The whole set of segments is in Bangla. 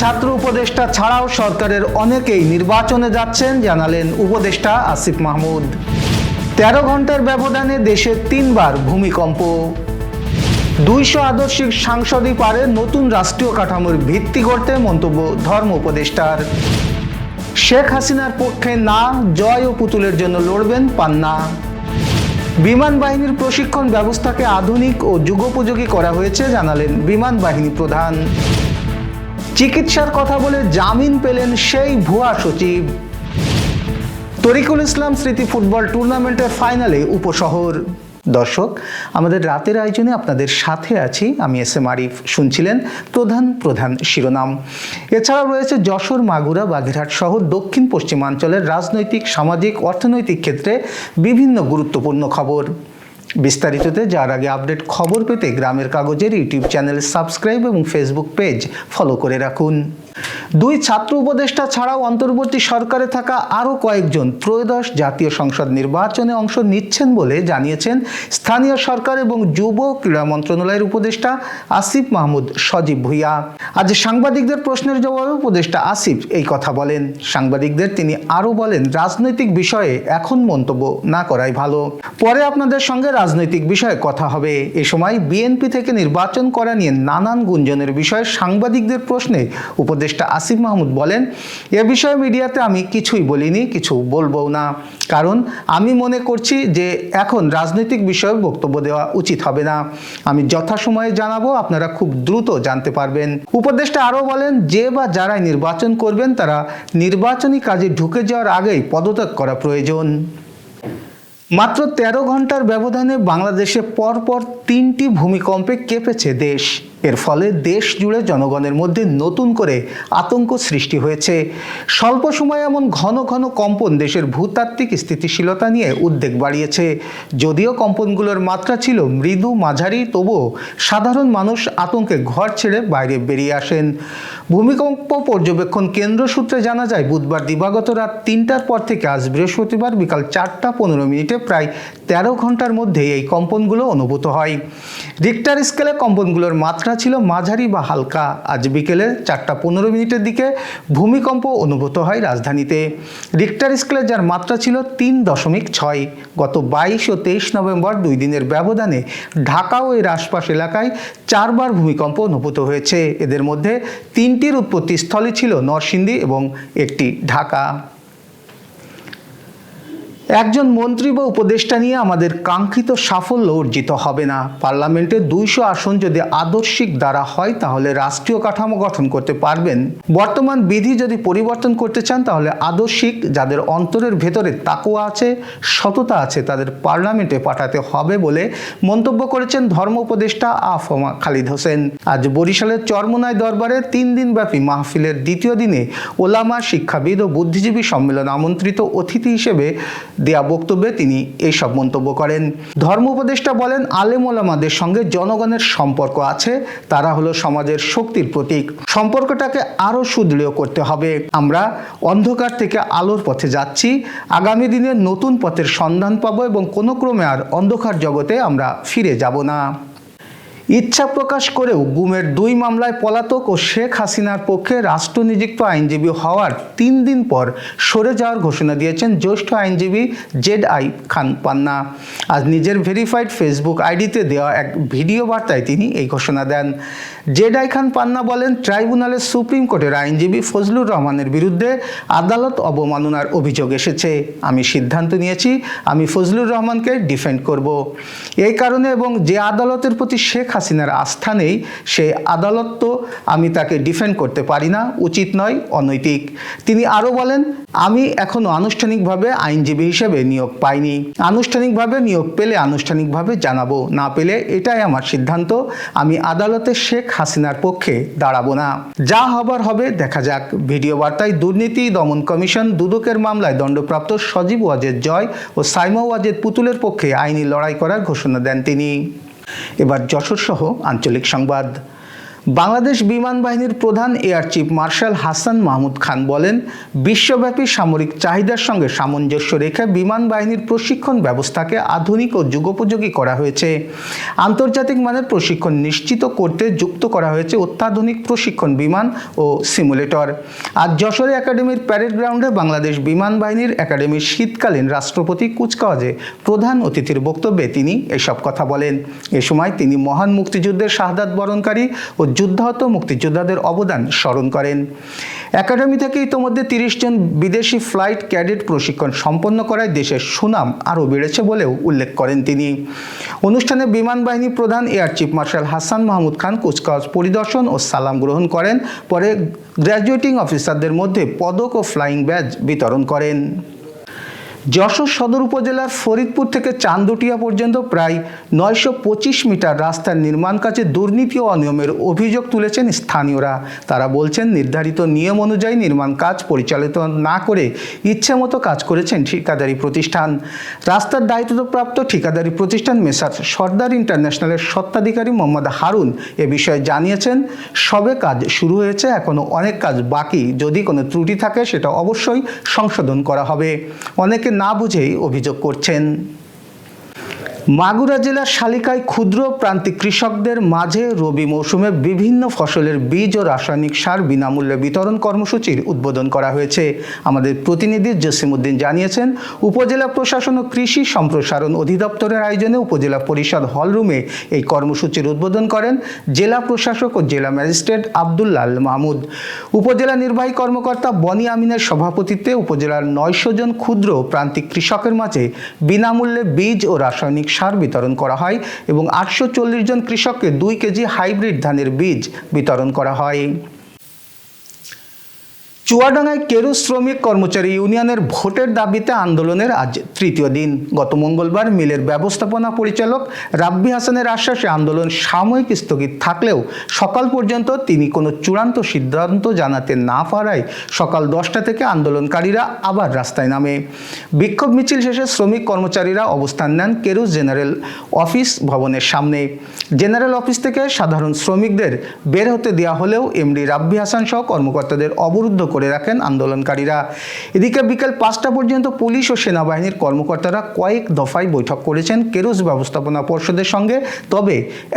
ছাত্র উপদেষ্টা ছাড়াও সরকারের অনেকেই নির্বাচনে যাচ্ছেন, জানালেন উপদেষ্টা আসিফ মাহমুদ। তেরো ঘণ্টার ব্যবধানে দেশে তিনবার ভূমিকম্প। দুইশো আদর্শিক সাংসদই পারে নতুন রাষ্ট্রীয় কাঠামোর ভিত্তি করতে মন্তব্য ধর্ম উপদেষ্টার। শেখ হাসিনার পক্ষে না, জয় ও পুতুলের জন্য লড়বেন পান্না। বিমান বাহিনীর প্রশিক্ষণ ব্যবস্থাকে আধুনিক ও যুগোপযোগী করা হয়েছে, জানালেন বিমান বাহিনী প্রধান। চিকিৎসার কথা বলে জামিন পেলেন সেই ভুয়া সচিব। তরিকুল ইসলাম স্মৃতি ফুটবল টুর্নামেন্টের ফাইনালে উপশহর। দর্শক, আমাদের রাতের আয়োজনে আপনাদের সাথে আছি আমি এস এম আরিফ। শুনছিলেন প্রধান প্রধান শিরোনাম। এছাড়াও রয়েছে যশোর, মাগুরা, বাগেরহাট সহ দক্ষিণ পশ্চিমাঞ্চলের রাজনৈতিক, সামাজিক, অর্থনৈতিক ক্ষেত্রে বিভিন্ন গুরুত্বপূর্ণ খবর। বিস্তারিততে যার আগে আপডেট খবর পেতে গ্রামের কাগজের ইউটিউব চ্যানেল সাবস্ক্রাইব এবং ফেসবুক পেজ ফলো করে রাখুন। দুই ছাত্র উপদেষ্টা ছাড়াও অন্তর্বর্তী সরকারে থাকা আরও কয়েকজন ত্রয়োদশ জাতীয় সংসদ নির্বাচনে অংশ নিচ্ছেন বলে জানিয়েছেন স্থানীয় সরকার এবং যুব ক্রীড়া মন্ত্রণালয়ের উপদেষ্টা আসিফ মাহমুদ সজীব ভুইয়া। আজ সাংবাদিকদের প্রশ্নের জবাবে উপদেষ্টা আসিফ এই কথা বলেন। সাংবাদিকদের তিনি আরও বলেন, রাজনৈতিক বিষয়ে এখন মন্তব্য না করাই ভালো। পরে আপনাদের সঙ্গে রাজনৈতিক বিষয়ে কথা হবে। এ সময় বিএনপি থেকে নির্বাচন করা নিয়ে নানান গুঞ্জনের বিষয়ে সাংবাদিকদের প্রশ্নে উপদেষ্টা আসিফ মাহমুদ বলেন, এ বিষয়ে মিডিয়াতে আমি কিছুই বলিনি, কিছু বলব না। কারণ আমি মনে করছি যে এখন রাজনৈতিক বিষয়ে বক্তব্য দেওয়া উচিত হবে না। আমি যথাসময়ে জানাব, আপনারা খুব দ্রুত জানতে পারবেন। উপদেষ্টা আরও বলেন, যে বা যারাই নির্বাচন করবেন, তারা নির্বাচনী কাজে ঢুকে যাওয়ার আগেই পদত্যাগ করা প্রয়োজন। মাত্র ১৩ ঘণ্টার ব্যবধানে বাংলাদেশে পরপর তিনটি ভূমিকম্পে কেঁপেছে দেশ। এর ফলে দেশ জুড়ে জনগণের মধ্যে নতুন করে আতঙ্ক সৃষ্টি হয়েছে। স্বল্প সময়ে এমন ঘন ঘন কম্পন দেশের ভূতাত্ত্বিক স্থিতিশীলতা নিয়ে উদ্বেগ বাড়িয়েছে। যদিও কম্পনগুলোর মাত্রা ছিল মৃদু, মাঝারি, তবুও সাধারণ মানুষ আতঙ্কে ঘর ছেড়ে বাইরে বেরিয়ে আসেন। ভূমিকম্প পর্যবেক্ষণ কেন্দ্র সূত্রে জানা যায়, বুধবার দিবাগত রাত তিনটার পর থেকে আজ বৃহস্পতিবার বিকাল চারটা পনেরো মিনিটে প্রায় তেরো ঘণ্টার মধ্যে এই কম্পনগুলো অনুভূত হয়। রিক্টার স্কেলে কম্পনগুলোর মাত্রা ছিল মাঝারি বা হালকা। আজ বিকেলে চারটা পনেরো মিনিটের দিকে ভূমিকম্প অনুভূত হয় রাজধানীতে। রিক্টার স্কেলে যার মাত্রা ছিল তিন দশমিক ছয়। গত বাইশ ও তেইশ নভেম্বর দুই দিনের ব্যবধানে ঢাকা ও এর আশপাশ এলাকায় চারবার ভূমিকম্প অনুভূত হয়েছে। এদের মধ্যে তিনটির উৎপত্তিস্থলে ছিল নরসিংদী এবং একটি ঢাকা। একজন মন্ত্রী বা উপদেষ্টা নিয়ে আমাদের কাঙ্ক্ষিত সাফল্য অর্জিত হবে না। পার্লামেন্টে দুইশো আসন যদি আদর্শিক দ্বারা হয়, তাহলে রাষ্ট্রীয় কাঠামো গঠন করতে পারবেন। বর্তমান বিধি যদি পরিবর্তন করতে চান, তাহলে আদর্শিক যাদের অন্তরের ভেতরে তাকুয়া আছে, সততা আছে, তাদের পার্লামেন্টে পাঠাতে হবে বলে মন্তব্য করেছেন ধর্ম উপদেষ্টা আফমা খালিদ হোসেন। আজ বরিশালের চরমোনাই দরবারে তিন দিনব্যাপী মাহফিলের দ্বিতীয় দিনে ওলামা শিক্ষাবিদ ও বুদ্ধিজীবী সম্মেলন আমন্ত্রিত অতিথি হিসেবে দেয়া বক্তব্যে তিনি এইসব মন্তব্য করেন। ধর্ম উপদেষ্টা বলেন, আলেম ওলামাদের সঙ্গে জনগণের সম্পর্ক আছে, তারা হলো সমাজের শক্তির প্রতীক। সম্পর্কটাকে আরও সুদৃঢ় করতে হবে। আমরা অন্ধকার থেকে আলোর পথে যাচ্ছি, আগামী দিনে নতুন পথের সন্ধান পাবো এবং কোনো ক্রমে আর অন্ধকার জগতে আমরা ফিরে যাব না। ইচ্ছা প্রকাশ করেও গুমের দুই মামলায় পলাতক ও শেখ হাসিনার পক্ষে রাষ্ট্রনিযুক্ত আইনজীবী হওয়ার তিন দিন পর সরে যাওয়ার ঘোষণা দিয়েছেন জ্যেষ্ঠ আইনজীবী জেড আই খান পান্না। আজ নিজের ভেরিফাইড ফেসবুক আইডিতে দেওয়া এক ভিডিও বার্তায় তিনি এই ঘোষণা দেন। জেড আই খান পান্না বলেন ট্রাইব্যুনালের সুপ্রিম কোর্টের আইনজীবী ফজলুর রহমানের বিরুদ্ধে আদালত অবমাননার অভিযোগ এসেছে। আমি সিদ্ধান্ত নিয়েছি, আমি ফজলুর রহমানকে ডিফেন্ড করব। এই কারণে এবং যে আদালতের প্রতি শেখ হাসিনার আস্থা নেই সেই আদালত তো আমি তাকে ডিফেন্ড করতে পারি না, উচিত নয়, অনৈতিক। তিনি আরও বলেন, আমি এখনও আনুষ্ঠানিকভাবে আইনজীবী হিসেবে নিয়োগ পাইনি। আনুষ্ঠানিকভাবে নিয়োগ পেলে আনুষ্ঠানিকভাবে জানাব, না পেলে এটাই আমার সিদ্ধান্ত। আমি আদালতে শেখ হাসিনার পক্ষে দাঁড়াবো না। যা হবার হবে, দেখা যাক। ভিডিও বার্তায় দুর্নীতি দমন কমিশন দুদকের মামলায় দণ্ডপ্রাপ্ত সজীব ওয়াজেদ জয় ও সাইমা ওয়াজেদ পুতুলের পক্ষে আইনি লড়াই করার ঘোষণা দেন তিনি। এবার যশোর সহ আঞ্চলিক সংবাদ। বাংলাদেশ বিমান বাহিনীর প্রধান air chief marshal Hasan Mahmud Khan বলেন, বিশ্বব্যাপী সামরিক চাহিদার সঙ্গে সামঞ্জস্য রেখে বিমান বাহিনীর প্রশিক্ষণ ব্যবস্থাকে আধুনিক ও যুগোপযোগী করা হয়েছে। আন্তর্জাতিক মানের প্রশিক্ষণ নিশ্চিত করতে যুক্ত করা হয়েছে অত্যাধুনিক প্রশিক্ষণ বিমান ও সিমুলেটর। আজ যশোরে একাডেমির প্যারেড গ্রাউন্ডে বাংলাদেশ বিমান বাহিনীর একাডেমির শীতকালীন রাষ্ট্রপতি কুচকাওয়াজে প্রধান অতিথির বক্তব্যে তিনি এসব কথা বলেন। এ সময় তিনি মহান মুক্তিযুদ্ধের শাহাদাত বরণকারী ও যুদ্ধাহত মুক্তিযোদ্ধাদের অবদান স্মরণ করেন। একাডেমি থেকে ইতোমধ্যে তিরিশ জন বিদেশি ফ্লাইট ক্যাডেট প্রশিক্ষণ সম্পন্ন করায় দেশের সুনাম আরও বেড়েছে বলেও উল্লেখ করেন তিনি। অনুষ্ঠানে বিমান বাহিনী প্রধান air chief marshal Hasan Mahmud Khan কুচকাওয়াজ পরিদর্শন ও সালাম গ্রহণ করেন। পরে গ্র্যাজুয়েটিং অফিসারদের মধ্যে পদক ও ফ্লাইং ব্যাজ বিতরণ করেন। যশোর সদর উপজেলার ফরিদপুর থেকে চান্দুটিয়া পর্যন্ত প্রায় নয়শো পঁচিশ মিটার রাস্তার নির্মাণ কাজে দুর্নীতি ও অনিয়মের অভিযোগ তুলেছেন স্থানীয়রা। তারা বলছেন, নির্ধারিত নিয়ম অনুযায়ী নির্মাণ কাজ পরিচালিত না করে ইচ্ছেমতো কাজ করেছেন ঠিকাদারি প্রতিষ্ঠান। রাস্তার দায়িত্বপ্রাপ্ত ঠিকাদারি প্রতিষ্ঠান মেসার সর্দার ইন্টারন্যাশনালের স্বত্বাধিকারী মোহাম্মদ হারুন এ বিষয়ে জানিয়েছেন, সবে কাজ শুরু হয়েছে এখনও অনেক কাজ বাকি। যদি কোনো ত্রুটি থাকে, সেটা অবশ্যই সংশোধন করা হবে। অনেকে না বুঝেই অভিযোগ করছেন। মাগুরা জেলার শালিকায় ক্ষুদ্র প্রান্তিক কৃষকদের মাঝে রবি মৌসুমে বিভিন্ন ফসলের বীজ ও রাসায়নিক সার বিনামূল্যে বিতরণ কর্মসূচির উদ্বোধন করা হয়েছে। আমাদের প্রতিনিধি জসিমউদ্দিন জানিয়েছেন, উপজেলা প্রশাসন ও কৃষি সম্প্রসারণ অধিদপ্তরের আয়োজনে উপজেলা পরিষদ হলরুমে এই কর্মসূচির উদ্বোধন করেন জেলা প্রশাসক ও জেলা ম্যাজিস্ট্রেট আবদুল্লাল মাহমুদ। উপজেলা নির্বাহী কর্মকর্তা বনি আমিনের সভাপতিত্বে উপজেলার নয়শো জন ক্ষুদ্র প্রান্তিক কৃষকের মাঝে বিনামূল্যে বীজ ও রাসায়নিক সার বিতরণ করা হয় এবং আটশো চল্লিশ জন কৃষককে দুই কেজি হাইব্রিড ধানের বীজ বিতরণ করা হয়। চুয়াডাঙ্গায় কেরু শ্রমিক কর্মচারী ইউনিয়নের ভোটের দাবিতে আন্দোলনের আজ তৃতীয় দিন। গত মঙ্গলবার মিলের ব্যবস্থাপনা পরিচালক রাব্বি হাসানের আশ্বাসে আন্দোলন সাময়িক স্থগিত থাকলেও সকাল পর্যন্ত তিনি কোনো চূড়ান্ত সিদ্ধান্ত জানাতে না পারায় সকাল দশটা থেকে আন্দোলনকারীরা আবার রাস্তায় নামে। বিক্ষোভ মিছিল শেষে শ্রমিক কর্মচারীরা অবস্থান নেন কেরুস জেনারেল অফিস ভবনের সামনে। জেনারেল অফিস থেকে সাধারণ শ্রমিকদের বের হতে দেওয়া হলেও এমডি রাব্বি হাসান সহ কর্মকর্তাদের অবরুদ্ধ করে রাখেন আন্দোলনকারীরা। এদিকে বিকেল পাঁচটা পর্যন্ত পুলিশ ও সেনাবাহিনীর কর্মকর্তারা কয়েক দফায় বৈঠক করেছেন কেরুস ব্যবস্থাপনা পর্ষদের সঙ্গে। তবে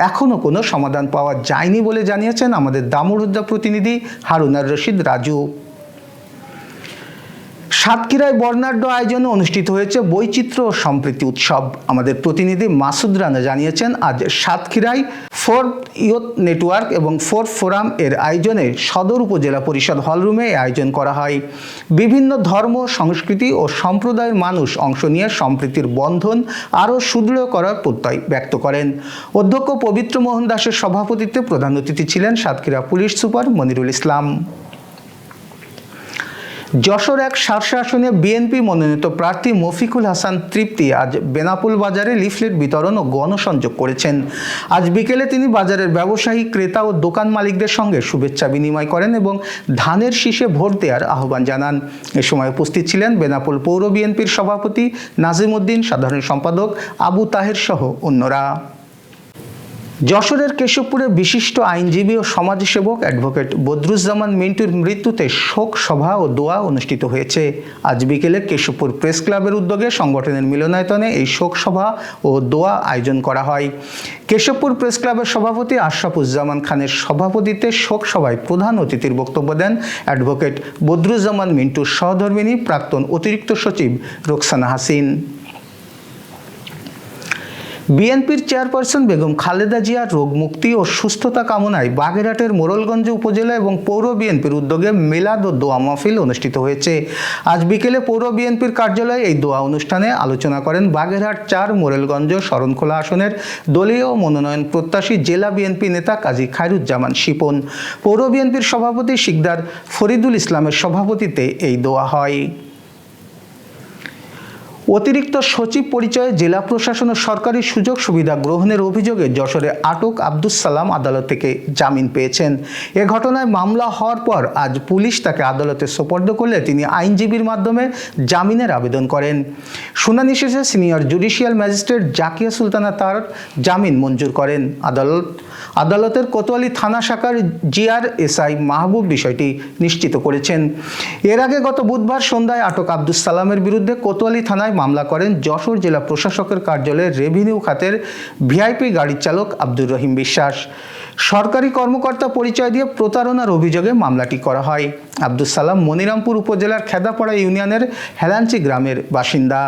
এখনও কোনো সমাধান পাওয়া যায়নি বলে জানিয়েছেন আমাদের দামুরুদ্দা প্রতিনিধি হারুনার রশিদ রাজু। সাতক্ষীরায় বর্ণাঢ্য আয়োজনে অনুষ্ঠিত হয়েছে বৈচিত্র্য ও সম্প্রীতি উৎসব। আমাদের প্রতিনিধি মাসুদ রানা জানিয়েছেন, আজ সাতক্ষীরায় ফোর্থ ইয়ুথ নেটওয়ার্ক এবং ফোর্থ ফোরাম এর আয়োজনে সদর উপজেলা পরিষদ হলরুমে আয়োজন করা হয়। বিভিন্ন ধর্ম, সংস্কৃতি ও সম্প্রদায়ের মানুষ অংশ নিয়ে সম্প্রীতির বন্ধন আরও সুদৃঢ় করার প্রত্যয় ব্যক্ত করেন। অধ্যক্ষ পবিত্র মোহন দাসের সভাপতিত্বে প্রধান অতিথি ছিলেন সাতক্ষীরা পুলিশ সুপার মনিরুল ইসলাম। যশোর এক সারসা বিএনপি মনোনীত প্রার্থী মফিকুল হাসান তৃপ্তি আজ বেনাপুল বাজারে লিফলেট বিতরণ ও গণসংযোগ করেছেন। আজ বিকেলে তিনি বাজারের ব্যবসায়ী, ক্রেতা ও দোকান মালিকদের সঙ্গে শুভেচ্ছা বিনিময় করেন এবং ধানের শীষে ভোট দেওয়ার আহ্বান জানান। এ সময় উপস্থিত ছিলেন বেনাপুল পৌর বিএনপির সভাপতি নাজিম উদ্দিন সাধারণ সম্পাদক আবু তাহের সহ অন্যরা। যশোরের কেশবপুরে বিশিষ্ট আইনজীবী ও সমাজসেবক অ্যাডভোকেট বদরুজ্জামান মিন্টুর মৃত্যুতে শোক সভা ও দোয়া অনুষ্ঠিত হয়েছে। আজ বিকেলে কেশবপুর প্রেস ক্লাবের উদ্যোগে সংগঠনের মিলনায়তনে এই শোক সভা ও দোয়া আয়োজন করা হয়। কেশবপুর প্রেস ক্লাবের সভাপতি আশরাফুজ্জামান খানের সভাপতিত্বে শোক সভায় প্রধান অতিথির বক্তব্য দেন অ্যাডভোকেট বদরুজ্জামান মিন্টুর সহধর্মিনী প্রাক্তন অতিরিক্ত সচিব রোকসানা হাসিন। বিএনপির চেয়ারপারসন বেগম খালেদা জিয়ার রোগ মুক্তি ও সুস্থতা কামনায় বাগেরহাটের মোরলগঞ্জ উপজেলা এবং পৌর বিএনপির উদ্যোগে মেলাদ ও দোয়া মাহফিল অনুষ্ঠিত হয়েছে। আজ বিকেলে পৌর বিএনপির কার্যালয়ে এই দোয়া অনুষ্ঠানে আলোচনা করেন বাগেরহাট চার, মোরেলগঞ্জ, শরণখোলা আসনের দলীয় মনোনয়ন প্রত্যাশী জেলা বিএনপি নেতা কাজী খায়রুজ্জামান শিপন। পৌর বিএনপির সভাপতি শিকদার ফরিদুল ইসলামের সভাপতিতে এই দোয়া হয়। অতিরিক্ত সচিব পরিচয়ে জেলা প্রশাসন ও সরকারি সুযোগ সুবিধা গ্রহণের অভিযোগে যশোরে আটক আব্দুস সালাম আদালত থেকে জামিন পেয়েছেন। এ ঘটনায় মামলা হওয়ার পর আজ পুলিশ তাকে আদালতে সোপর্দ করলে তিনি আইনজীবীর মাধ্যমে জামিনের আবেদন করেন। শুনানি শেষে senior judicial magistrate Zakia Sultana তার জামিন মঞ্জুর করেন। আদালত, আদালতের কোতোয়ালি থানা শাখার জিআর এসআই মাহবুব বিষয়টি নিশ্চিত করেছেন। এর আগে গত বুধবার সন্ধ্যায় আটক আব্দুস সালামের বিরুদ্ধে কোতোয়ালি থানায় মামলা করেন যশোর জেলা প্রশাসকের কার্যালয়ের রেভিনিউ খাতের ভিআইপি গাড়ির চালক আব্দুর রহিম বিশ্বাস। সরকারি কর্মকর্তা পরিচয় দিয়ে প্রতারণার অভিযোগে মামলাটি করা হয়। আব্দুস সালাম মনিরামপুর উপজেলার খেদাপাড়া ইউনিয়নের হেলাঞ্চি গ্রামের বাসিন্দা।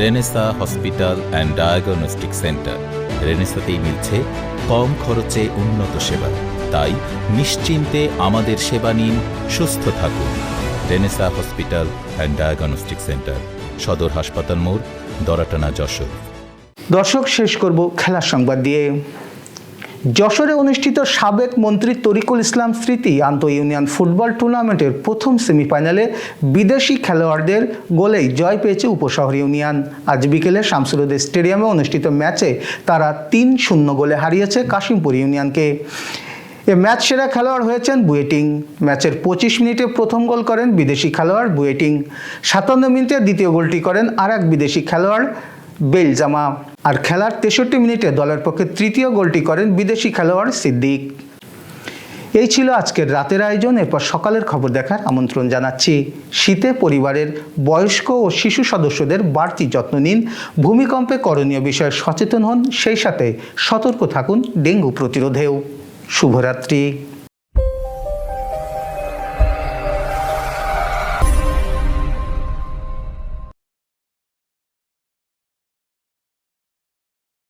Renaissance hospital and diagnostic centre. রেনেসাতেই মিলছে কম খরচে উন্নত সেবা। তাই নিশ্চিন্তে আমাদের সেবা নিন, সুস্থ থাকুন। Renaissance hospital and diagnostic centre, সদর হাসপাতাল মোড়, দরাটানা যশোর। দর্শক, শেষ করব খেলার সংবাদ দিয়ে। যশোরে অনুষ্ঠিত সাবেক মন্ত্রী তরিকুল ইসলাম স্মৃতি আন্ত ইউনিয়ন ফুটবল টুর্নামেন্টের প্রথম সেমিফাইনালে বিদেশি খেলোয়াড়দের গোলেই জয় পেয়েছে উপশহর ইউনিয়ন। আজ বিকেলে শামসুরুদ্দিন স্টেডিয়ামে অনুষ্ঠিত ম্যাচে তারা তিন শূন্য গোলে হারিয়েছে কাশিমপুর ইউনিয়নকে। এ ম্যাচ সেরা খেলোয়াড় হয়েছেন বুয়েটিং। ম্যাচের পঁচিশ মিনিটে প্রথম গোল করেন বিদেশি খেলোয়াড় বুয়েটিং। সাতান্ন মিনিটে দ্বিতীয় গোলটি করেন আর এক বিদেশি খেলোয়াড় বেলজামা। আর খেলার তেষট্টি মিনিটে দলের পক্ষে তৃতীয় গোলটি করেন বিদেশি খেলোয়াড় সিদ্দিক। এই ছিল আজকের রাতের আয়োজন। এরপর সকালের খবর দেখার আমন্ত্রণ জানাচ্ছি। শীতে পরিবারের বয়স্ক ও শিশু সদস্যদের বাড়তি যত্ন নিন। ভূমিকম্পে করণীয় বিষয়ে সচেতন হন। সেই সাথে সতর্ক থাকুন ডেঙ্গু প্রতিরোধেও। শুভরাত্রি।